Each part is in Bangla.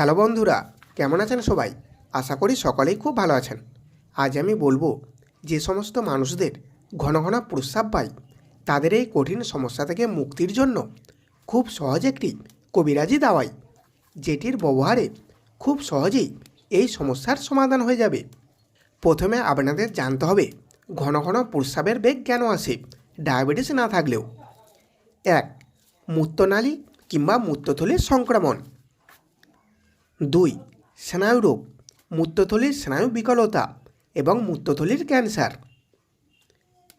হ্যালো বন্ধুরা, কেমন আছেন সবাই? আশা করি সকলেই খুব ভালো আছেন। আজ আমি বলব, যে সমস্ত মানুষদের ঘন ঘন প্রস্রাব পায় তাদের এই কঠিন সমস্যা থেকে মুক্তির জন্য খুব সহজ একটি কবিরাজি দাওয়াই, যেটির ব্যবহারে খুব সহজেই এই সমস্যার সমাধান হয়ে যাবে। প্রথমে আপনাদের জানতে হবে, ঘন ঘন প্রস্রাবের বেগ কেন আসে ডায়াবেটিস না থাকলেও। এক, মূত্রনালী কিংবা মূত্রথলির সংক্রমণ। দুই, স্নায়ুরোগ মূত্রথলির স্নায়ু বিকলতা এবং মূত্রথলির ক্যান্সার।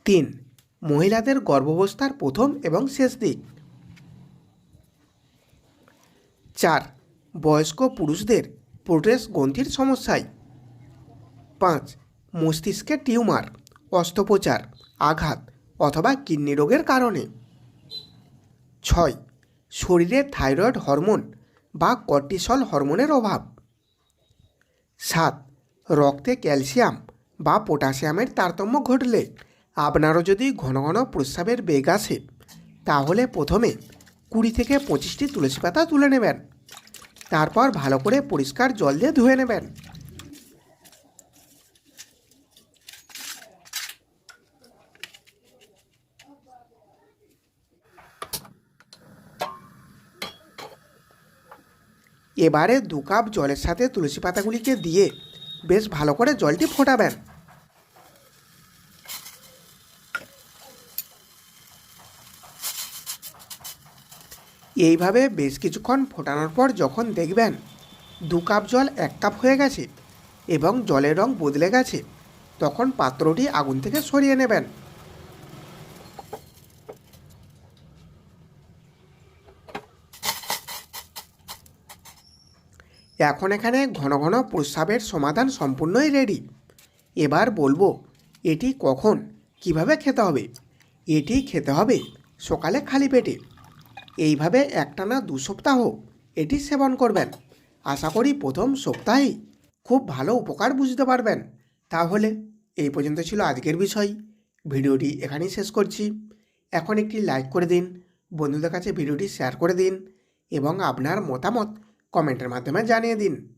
তিন, মহিলাদের গর্ভাবস্থার প্রথম এবং শেষ দিক। চার, বয়স্ক পুরুষদের প্রোটেস গ্রন্থির সমস্যায়। পাঁচ মস্তিষ্কের টিউমার, অস্ত্রোপচার, আঘাত অথবা কিডনি রোগের কারণে। ছয়, শরীরে থাইরয়েড হরমোন বা কর্টিসল হরমোনের অভাব। সাত, রক্তে ক্যালসিয়াম বা পটাশিয়ামের তারতম্য ঘটলে আপনারও যদি ঘন ঘন প্রস্রাবের বেগ আসে, তাহলে প্রথমে কুড়ি থেকে পঁচিশটি তুলসী পাতা তুলে নেবেন। তারপর ভালো করে পরিষ্কার জল দিয়ে ধুয়ে নেবেন। এবারে দু কাপ জলের সাথে তুলসী পাতাগুলিকে দিয়ে বেশ ভালো করে জলটি ফোটাবেন। এইভাবে বেশ কিছুক্ষণ ফোটানোর পর যখন দেখবেন দু কাপ জল এক কাপ হয়ে গেছে এবং জলের রং বদলে গেছে, তখন পাত্রটি আগুন থেকে সরিয়ে নেবেন। এখন এখানে ঘন ঘন প্রস্রাবের সমাধান সম্পূর্ণই রেডি এবার বলব, এটি কখন, কীভাবে খেতে হবে? এটি খেতে হবে সকালে খালি পেটে। এইভাবে একটানা দু সপ্তাহ এটি সেবন করবেন। আশা করি প্রথম সপ্তাহেই খুব ভালো উপকার বুঝতে পারবেন। তাহলে এই পর্যন্ত ছিল আজকের বিষয়। ভিডিওটি এখানেই শেষ করছি। এখন একটি লাইক করে দিন, বন্ধুদের কাছে ভিডিওটি শেয়ার করে দিন এবং আপনার মতামত কমেন্টের মাধ্যমে জানিয়ে দিন।